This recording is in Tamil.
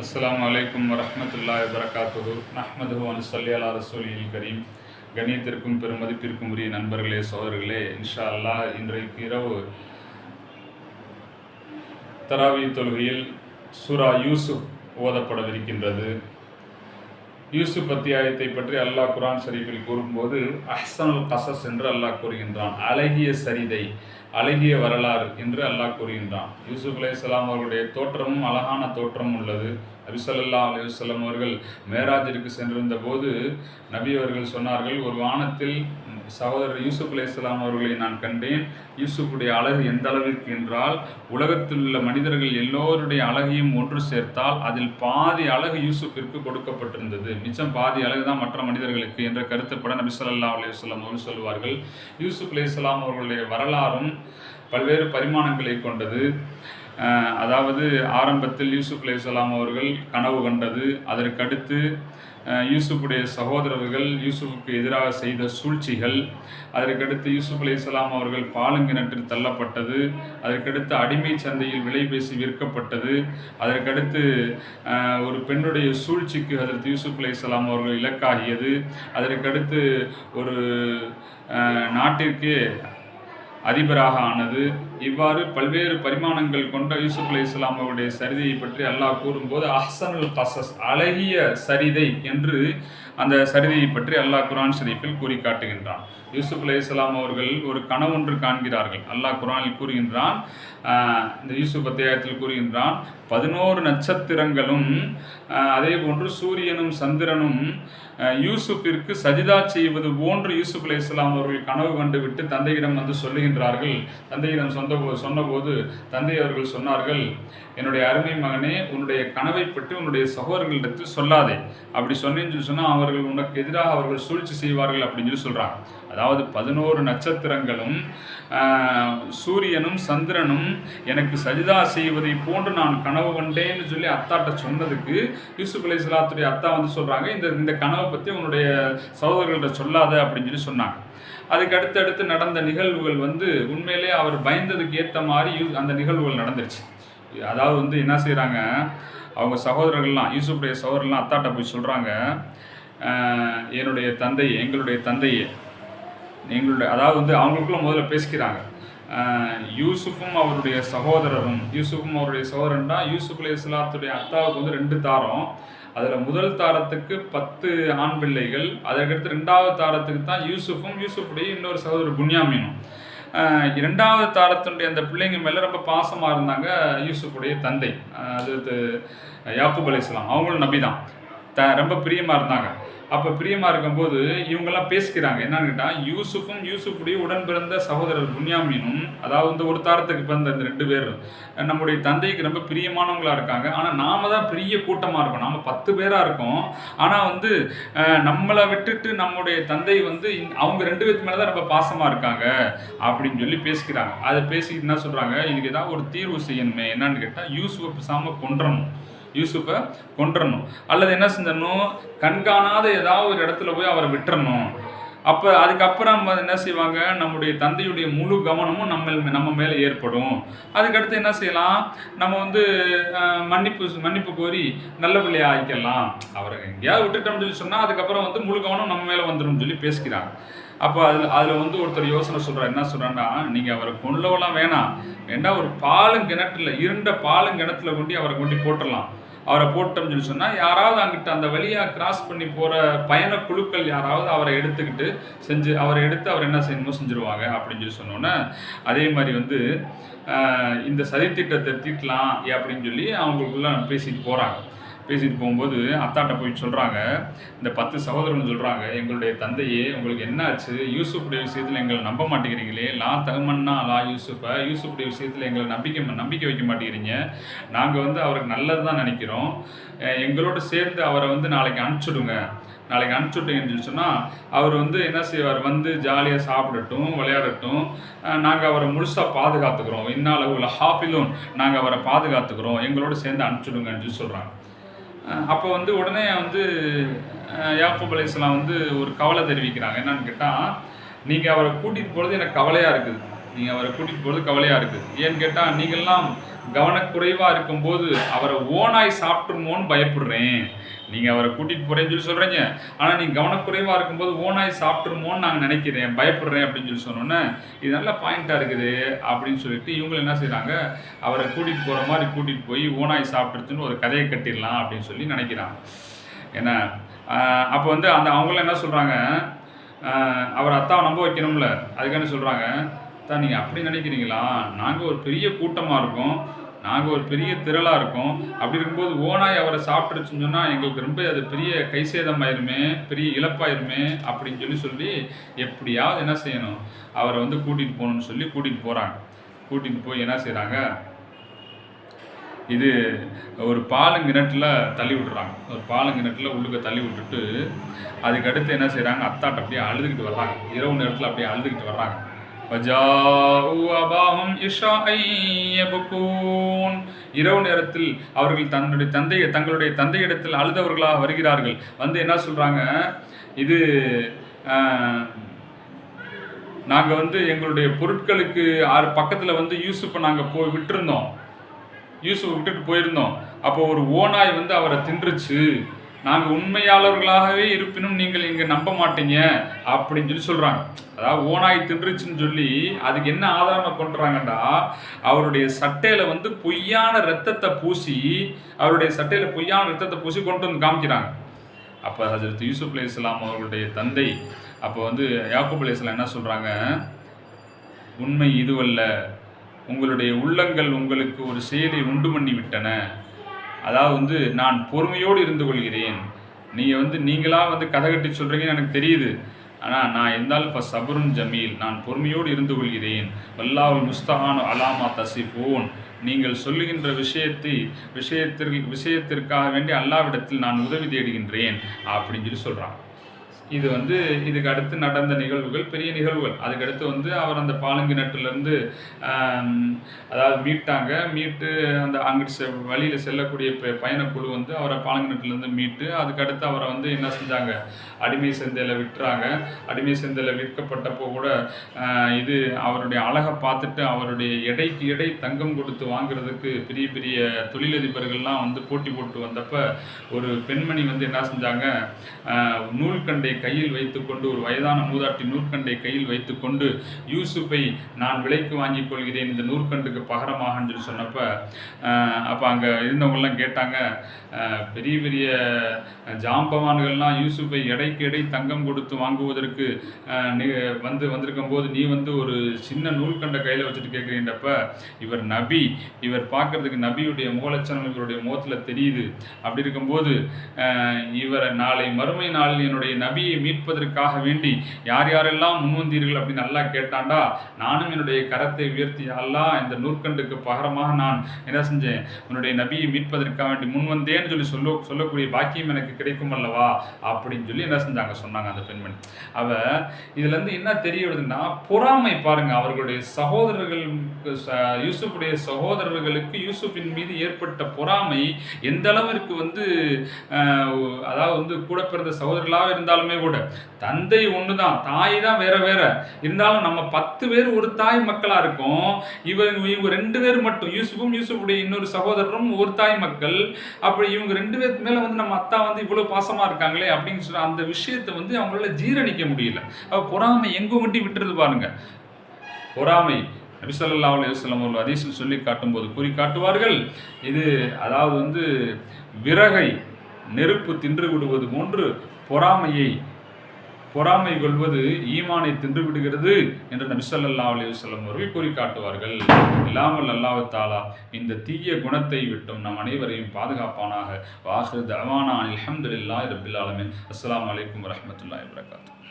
அஸ்லாம் வலைக்கம் வரமத்துல்லா வரகாத்துஹு நஹ்மதுஹு வ நுஸல்லி அலா கரீம். கண்ணியத்திற்கும் பெருமதிப்பிற்கும் உரிய நண்பர்களே சோதர்களே இன்ஷா அல்லா இன்றைக்கு இரவு தராவி தொழுகையில் சூரா யூசுப் ஓதப்படவிருக்கின்றது. யூசுப் அத்தியாயத்தை பற்றி அல்லாஹ் குரான் ஷரீஃபில் கூறும்போது அஹ்சனுல் கசஸ் என்று அல்லாஹ் கூறுகின்றான். அழகிய சரிதை அழகிய வரலாறு என்று அல்லாஹ் கூறுகின்றான். யூசுப் அலைஹிஸ்ஸலாம் அவர்களுடைய தோற்றமும் அழகான தோற்றமும் உள்ளது. நபி ஸல்லல்லாஹு அவர்கள் மேராஜிற்கு சென்றிருந்த போது நபி அவர்கள் சொன்னார்கள் ஒரு வானத்தில் சகோதரர் யூசுப் அலைஹிஸ்ஸலாம் அவர்களை நான் கண்டேன். யூசுஃபுடைய அழகு எந்த அளவிற்கு என்றால் உலகத்தில் உள்ள மனிதர்கள் எல்லோருடைய அழகையும் ஒன்று சேர்த்தால் அதில் பாதி அழகு யூசுஃபிற்கு கொடுக்கப்பட்டிருந்தது. மிச்சம் பாதி அழகு தான் மற்ற மனிதர்களுக்கு என்ற கருத்துப்பட நபி ஸல்லல்லாஹு அலைஹி வஸல்லம் அவர்கள் சொல்வார்கள் யூசுப் அலைஹிஸ்ஸலாம் அவர்களுடைய வரலாறும் பல்வேறு பரிமாணங்களை கொண்டது. அதாவது ஆரம்பத்தில் யூசுப் அலைஹிஸ்ஸலாம் அவர்கள் கனவு கண்டது. அதற்கடுத்து யூசுஃபுடைய சகோதரர்கள் யூசுஃபுக்கு எதிராக செய்த சூழ்ச்சிகள். அதற்கடுத்து யூசுப் அலைஹிஸ்ஸலாம் அவர்கள் பாலுங்கிணற்றில் தள்ளப்பட்டது. அதற்கடுத்து அடிமை சந்தையில் விலை பேசி விற்கப்பட்டது. அதற்கடுத்து ஒரு பெண்ணுடைய சூழ்ச்சிக்கு அதற்கு யூசுப் அலைஹிஸ்ஸலாம் அவர்கள் இலக்காகியது. அதற்கடுத்து ஒரு நாட்டிற்கே அதிபராக ஆனது. இவ்வாறு பல்வேறு பரிமாணங்கள் கொண்ட யூசுப் அலி இஸ்லாம் அவருடைய சரிதையை பற்றி அல்லாஹ் கூறும்போது அஹ்சனுல் கசஸ் அழகிய சரிதை என்று அந்த சரிதையை பற்றி அல்லாஹ் குரான் ஷரீஃபில் கூறி காட்டுகின்றான். யூசுப் அலை இஸ்லாம் அவர்கள் ஒரு கனவொன்று காண்கிறார்கள். அல்லாஹ் குரானில் கூறுகின்றான் இந்த யூசுப் அத்தியாயத்தில் கூறுகின்றான் பதினோரு நட்சத்திரங்களும் அதே போன்று சூரியனும் சந்திரனும் யூசுப்பிற்கு சஜிதா செய்வது போன்று யூசுப் அலி இஸ்லாம் அவர்கள் கனவு கண்டுவிட்டு தந்தையிடம் வந்து சொல்லுகின்றார்கள். தந்தையிடம் சொந்த சொன்னபோது தந்தை அவர்கள் சொன்னார்கள் என்னுடைய அருமை மகனே உன்னுடைய கனவை பற்றி உன்னுடைய சகோதரர்களிடத்தில் சொல்லாதே. அப்படி சொன்னேன்னு சொல்லி சொன்னால் அவர்கள் உனக்கு எதிராக அவர்கள் சூழ்ச்சி செய்வார்கள் அப்படின்னு சொல்லி சொல்கிறாங்க அதாவது பதினோரு நட்சத்திரங்களும் சூரியனும் சந்திரனும் எனக்கு சஜிதா செய்வதை போன்று நான் கனவு கண்டேன்னு சொல்லி அத்தாட்ட சொன்னதுக்கு யூசுப் அலி இஸ்லாத்துடைய அத்தா வந்து சொல்கிறாங்க இந்த இந்த கனவை பற்றி உன்னுடைய சகோதரர்கள்ட்ட சொல்லாத அப்படின்னு சொல்லி சொன்னாங்க. அதுக்கு அடுத்தடுத்து நடந்த நிகழ்வுகள் வந்து உண்மையிலே அவர் பயந்ததுக்கு ஏற்ற மாதிரி யூ- அந்த நிகழ்வுகள் நடந்துருச்சு. அதாவது வந்து என்ன செய்கிறாங்க அவங்க சகோதரர்கள்லாம் யூசுஃபுடைய சகோதரர்லாம் அத்தாட்ட போய் சொல்கிறாங்க என்னுடைய தந்தை எங்களுடைய தந்தையை எங்களுடைய அதாவது வந்து அவங்களுக்குள்ள முதல்ல பேசிக்கிறாங்க. யூசுஃபும் அவருடைய சகோதரரும் யூசுஃபும் அவருடைய சகோதரன்டா யூசுப் அலி இஸ்லாத்துடைய அத்தாவுக்கு வந்து ரெண்டு தாரம். அதில் முதல் தாரத்துக்கு பத்து ஆண் பிள்ளைகள் அதற்கடுத்து ரெண்டாவது தாரத்துக்கு தான் யூசுஃபும் யூசுஃபுடைய இன்னொரு சகோதரர் புன்யாமீனும். இரண்டாவது தாரத்தினுடைய அந்த பிள்ளைங்க மேலே ரொம்ப பாசமாக இருந்தாங்க யூசுஃபுடைய தந்தை அது யாக்குப் அலி இஸ்லாம் அவங்களும் நபி தான் த ரொம்ப பிரியமாக இருந்தாங்க. அப்போ பிரியமாக இருக்கும்போது இவங்கெல்லாம் பேசிக்கிறாங்க. என்னன்னு கேட்டால் யூசுஃபும் யூசுஃபுடைய உடன் பிறந்த சகோதரர் புன்யாமீனும் அதாவது இந்த ஒரு தாரத்துக்கு பிறந்த இந்த ரெண்டு பேரும் நம்முடைய தந்தைக்கு ரொம்ப பிரியமானவங்களா இருக்காங்க. ஆனால் நாம தான் பெரிய கூட்டமாக இருக்கோம். நாம் பத்து பேராக இருக்கோம். ஆனால் வந்து நம்மளை விட்டுட்டு நம்முடைய தந்தை வந்து அவங்க ரெண்டு பேருக்கு மேலே தான் ரொம்ப பாசமாக இருக்காங்க அப்படின்னு சொல்லி பேசிக்கிறாங்க. அதை பேசி என்ன சொல்கிறாங்க இதுக்கு ஏதாவது ஒரு தீர்வு செய்யணுமே. என்னன்னு கேட்டால் யூசுஃபை பேசாமல் கொன்றணும். யூசுஃபை கொண்டுடணும் அல்லது என்ன செஞ்சிடணும் கண்காணாத ஏதாவது ஒரு இடத்துல போய் அவரை விட்டுறணும். அப்போ அதுக்கப்புறம் என்ன செய்வாங்க? நம்முடைய தந்தையுடைய முழு கவனமும் நம்ம நம்ம மேலே ஏற்படும். அதுக்கடுத்து என்ன செய்யலாம்? நம்ம வந்து மன்னிப்பு மன்னிப்பு கோரி நல்ல பிள்ளையை ஆக்கிக்கலாம் அவரை எங்கேயாவது விட்டுட்டோம்னு சொல்லி சொன்னால் அதுக்கப்புறம் வந்து முழு கவனம் நம்ம மேலே வந்துடும் சொல்லி பேசிக்கிறாங்க அப்போ அதில் அதில் வந்து ஒருத்தர் யோசனை சொல்கிறார் என்ன சொல்கிறான்னா நீங்கள் அவரை கொள்ளவெல்லாம் வேணாம். வேண்டாம் ஒரு பாலும் கிணற்றுல இருண்ட பாலும் கிணத்துல கொண்டு அவரை கொண்டு போட்டுடலாம் அவரை போட்டோம்னு சொல்லி சொன்னால் யாராவது அங்கிட்ட அந்த வழியாக கிராஸ் பண்ணி போகிற பயண குழுக்கள் யாராவது அவரை எடுத்துக்கிட்டு செஞ்சு அவரை எடுத்து அவர் என்ன செய்யணுமோ செஞ்சுருவாங்க அப்படின்னு சொல்லி சொன்னோன்னே அதே மாதிரி வந்து இந்த சதித்திட்டத்தை தீட்டலாம் அப்படின்னு சொல்லி அவங்களுக்குள்ள பேசிட்டு போகிறாங்க பேசிட்டு போகும்போது அத்தாட்ட போய் சொல்கிறாங்க இந்த பத்து சகோதரன் சொல்கிறாங்க எங்களுடைய தந்தையே உங்களுக்கு என்னாச்சு யூசுஃபுடைய விஷயத்தில் எங்களை நம்ப மாட்டேங்கிறீங்களே. லா தகமன்னா லா யூசுஃபை யூசுஃபுடைய விஷயத்தில் எங்களை நம்பிக்கை நம்பிக்கை வைக்க மாட்டேங்கிறீங்க. நாங்கள் வந்து அவருக்கு நல்லது தான் நினைக்கிறோம். எங்களோட சேர்ந்து அவரை வந்து நாளைக்கு அனுப்பிச்சுடுங்க. நாளைக்கு அனுப்பிச்சுட்டேன்னு சொல்லி சொன்னால் அவர் வந்து என்ன செய்வார்? வந்து ஜாலியாக சாப்பிடட்டும் விளையாடட்டும். நாங்கள் அவரை முழுசாக பாதுகாத்துக்கிறோம். இன்னால உள்ள ஹாஃபிலும் நாங்கள் அவரை பாதுகாத்துக்கிறோம். எங்களோட சேர்ந்து அனுப்பிச்சுடுங்கன்னு சொல்லி சொல்கிறாங்க அப்போ வந்து உடனே வந்து யாக்கூப் அலிஸ்லாம் வந்து ஒரு கவலை தெரிவிக்கிறாங்க. என்னன்னு கேட்டால் நீங்கள் அவரை கூட்டிகிட்டு போகிறது எனக்கு கவலையாக இருக்குது. நீங்கள் அவரை கூட்டிகிட்டு போகிறது கவலையாக இருக்குது. ஏன்னு கேட்டால் நீங்கள்லாம் கவனக்குறைவாக இருக்கும்போது அவரை ஓனாய் சாப்பிட்டுருமோன்னு பயப்படுறேன். நீங்கள் அவரை கூட்டிகிட்டு போகிறேன்னு சொல்லி சொல்கிறீங்க ஆனால் நீங்கள் கவனக்குறைவாக இருக்கும்போது ஓனாய் சாப்பிட்ருமோன்னு நாங்கள் நினைக்கிறேன். பயப்படுறேன் அப்படின்னு சொல்லி சொன்னோன்னே இது நல்ல பாயிண்ட்டாக இருக்குது அப்படின்னு சொல்லிட்டு இவங்க என்ன செய்கிறாங்க அவரை கூட்டிகிட்டு போகிற மாதிரி கூட்டிகிட்டு போய் ஓனாய் சாப்பிட்ருச்சுன்னு ஒரு கதையை கட்டிடலாம் அப்படின்னு சொல்லி நினைக்கிறாங்க. ஏன்னா அப்போ வந்து அந்த அவங்களும் என்ன சொல்கிறாங்க அவர் அத்தாவை நம்ப வைக்கணும்ல. அதுக்கான சொல்கிறாங்க தான் நீங்கள் அப்படி நினைக்கிறீங்களா? நாங்கள் ஒரு பெரிய கூட்டமாக இருக்கோம். நாங்கள் ஒரு பெரிய திரளாக இருக்கோம். அப்படி இருக்கும்போது ஓனாய் அவரை சாப்பிட்டுருச்சுன்னு சொன்னால் எங்களுக்கு ரொம்ப அது பெரிய கைசேதமாயிருமே பெரிய இழப்பாயிருமே அப்படின்னு சொல்லி சொல்லி எப்படியாவது என்ன செய்யணும்? அவரை வந்து கூட்டிகிட்டு போகணும்னு சொல்லி கூட்டிகிட்டு போகிறாங்க கூட்டிகிட்டு போய் என்ன செய்கிறாங்க இது ஒரு பாலுங்கிணற்றில் தள்ளி விட்டுறாங்க. ஒரு பாலுங்கிணற்றில் உள்ளுக்க தள்ளி விட்டுட்டு அதுக்கடுத்து என்ன செய்கிறாங்க அத்தாட்ட அப்படியே அழுதுகிட்டு வர்றாங்க. இரவு நேரத்தில் அப்படியே அழுதுகிட்டு வர்றாங்க. இரவு நேரத்தில் அவர்கள் தன்னுடைய தந்தை தங்களுடைய தந்தையிடத்தில் அழுதவர்களாக வருகிறார்கள். வந்து என்ன சொல்கிறாங்க இது நாங்கள் வந்து எங்களுடைய பொருட்களுக்கு ஆறு பக்கத்தில் வந்து யூசுஃபை நாங்கள் போய் விட்டுருந்தோம். யூசுஃப் விட்டுட்டு போயிருந்தோம். அப்போ ஒரு ஓனாய் வந்து அவரை தின்றுச்சு. நாங்கள் உண்மையாளர்களாகவே இருப்பினும் நீங்கள் இங்கே நம்ப மாட்டீங்க. அப்படின்னு சொல்லி சொல்கிறாங்க அதாவது ஓனாய் தின்றுச்சுன்னு சொல்லி அதுக்கு என்ன ஆதாரம் கொண்டுறாங்கடா? அவருடைய சட்டையில் வந்து பொய்யான ரத்தத்தை பூசி அவருடைய சட்டையில் பொய்யான ரத்தத்தை பூசி கொண்டு வந்து காமிக்கிறாங்க. அப்போ ஹசரத் யூசுப் அலி இஸ்லாம் அவர்களுடைய தந்தை அப்போ வந்து யாக்கூப் அலி இஸ்லாம் என்ன சொல்கிறாங்க உண்மை இதுவல்ல. உங்களுடைய உள்ளங்கள் உங்களுக்கு ஒரு செயலை உண்டு பண்ணி விட்டன. அதாவது வந்து நான் பொறுமையோடு இருந்து கொள்கிறேன். நீங்கள் வந்து நீங்களாக வந்து கதை கட்டி சொல்கிறீங்கன்னு எனக்கு தெரியுது. ஆனால் நான் இருந்தாலும் இப்போ சபருன் ஜமீல். நான் பொறுமையோடு இருந்து கொள்கிறேன். வல்லாவுல் முஸ்தஹானு அலாமா தசிஃபோன் நீங்கள் சொல்லுகின்ற விஷயத்தை விஷயத்திற்கு விஷயத்திற்காக வேண்டி அல்லாவிடத்தில் நான் உதவி தேடுகின்றேன். அப்படின்னு சொல்லி சொல்கிறான் இது வந்து இதுக்கு அடுத்து நடந்த நிகழ்வுகள் பெரிய நிகழ்வுகள். அதுக்கடுத்து வந்து அவர் அந்த பாலங்கிணற்றுலேருந்து அதாவது மீட்டாங்க மீட்டு அந்த அங்கிட்டு செ வழியில் செல்லக்கூடிய பயணக்குழு வந்து அவரை பாலங்கிணற்றுலேருந்து மீட்டு அதுக்கடுத்து அவரை வந்து என்ன செஞ்சாங்க? அடிமை சந்தையில் விட்டுறாங்க அடிமை சந்தையில் விற்கப்பட்டப்போ கூட இது அவருடைய அழகை பார்த்துட்டு அவருடைய எடைக்கு எடை தங்கம் கொடுத்து வாங்குறதுக்கு பெரிய பெரிய தொழிலதிபர்கள்லாம் வந்து போட்டி போட்டு வந்தப்போ ஒரு பெண்மணி வந்து என்ன செஞ்சாங்க? நூல்கண்டை கையில் வைத்துக்கொண்டு ஒரு வயதான மூதாட்டி நூற்கண்டை கையில் வைத்துக்கொண்டு யூசுஃபை நான் விலைக்கு வாங்கிக் கொள்கிறேன் இந்த நூற்கண்டுக்கு பகரமாகன்னு சொல்லி சொன்னப்போ அப்போ அங்கே இருந்தவங்கெல்லாம் கேட்டாங்க பெரிய பெரிய ஜாம்பவான்கள்லாம் யூசுஃபை எடைக்கு எடை தங்கம் கொடுத்து வாங்குவதற்கு நீ வந்து வந்திருக்கும் போது நீ வந்து ஒரு சின்ன நூல்கண்டை கையில் வச்சுட்டு கேட்குறீன்றப்ப இவர் நபி இவர் பார்க்கறதுக்கு நபியுடைய மூலச்சனம் இவருடைய முகத்தில் தெரியுது. அப்படி இருக்கும்போது இவரை நாளை மறுமை நாளில் என்னுடைய நபியை நபியை மீட்பதற்காக வேண்டி யார் யாரெல்லாம் முன்வந்தீர்கள் அப்படின்னு நல்லா கேட்டாண்டா நானும் என்னுடைய கரத்தை உயர்த்தி அல்லா இந்த நூற்கண்டுக்கு பகரமாக நான் என்ன செஞ்சேன்? உன்னுடைய நபியை மீட்பதற்காக வேண்டி முன்வந்தேன்னு சொல்லி சொல்ல சொல்லக்கூடிய பாக்கியம் எனக்கு கிடைக்கும் அல்லவா? அப்படின்னு சொல்லி என்ன செஞ்சாங்க? சொன்னாங்க அந்த பெண்மணி. அவ இதுலேருந்து என்ன தெரிய வருதுன்னா பொறாமை பாருங்க. அவர்களுடைய சகோதரர்கள் யூசுஃபுடைய சகோதரர்களுக்கு யூசுஃபின் மீது ஏற்பட்ட பொறாமை எந்த அளவிற்கு வந்து அதாவது வந்து கூட பிறந்த சகோதரர்களாக இருந்தாலுமே கூட. தந்தை ஒன்று தான் தாய் தான் வேற வேற. இருந்தாலும் நம்ம பத்து பேர் ஒரு தாய் மக்களாக இருக்கோம். இவங்க இவங்க ரெண்டு பேர் மட்டும் யூசுஃபும் யூசுஃபுடைய இன்னொரு சகோதரரும் ஒரு தாய் மக்கள். அப்படி இவங்க ரெண்டு பேருக்கு மேலே வந்து நம்ம அத்தா வந்து இவ்வளோ பாசமாக இருக்காங்களே அப்படின்னு சொல்லி அந்த விஷயத்தை வந்து அவங்களால ஜீரணிக்க முடியல. பொறாமை எங்கும் வண்டி விட்டுறது பாருங்க. பொறாமை. நபிசல்லா அலுவலம் அவர்கள் அதிசயம் சொல்லி காட்டும்போது கூறி காட்டுவார்கள். இது அதாவது வந்து விறகை. நெருப்பு தின்று விடுவது போன்று பொறாமையை பொறாமை கொள்வது ஈமானை தின்று விடுகிறது என்று நபிசல்லா அலி வல்லம் அவர்கள் கூறி காட்டுவார்கள் இல்லாமல் அல்லாஹாலா இந்த தீய குணத்தை விட்டும் நம் அனைவரையும் பாதுகாப்பானாக. வாஹர் தவானா அலமதுல்லா ரபில் ஆலமின். அஸ்லாம் வலைக்கம் வரமத்துல்லாய் வரகாத்து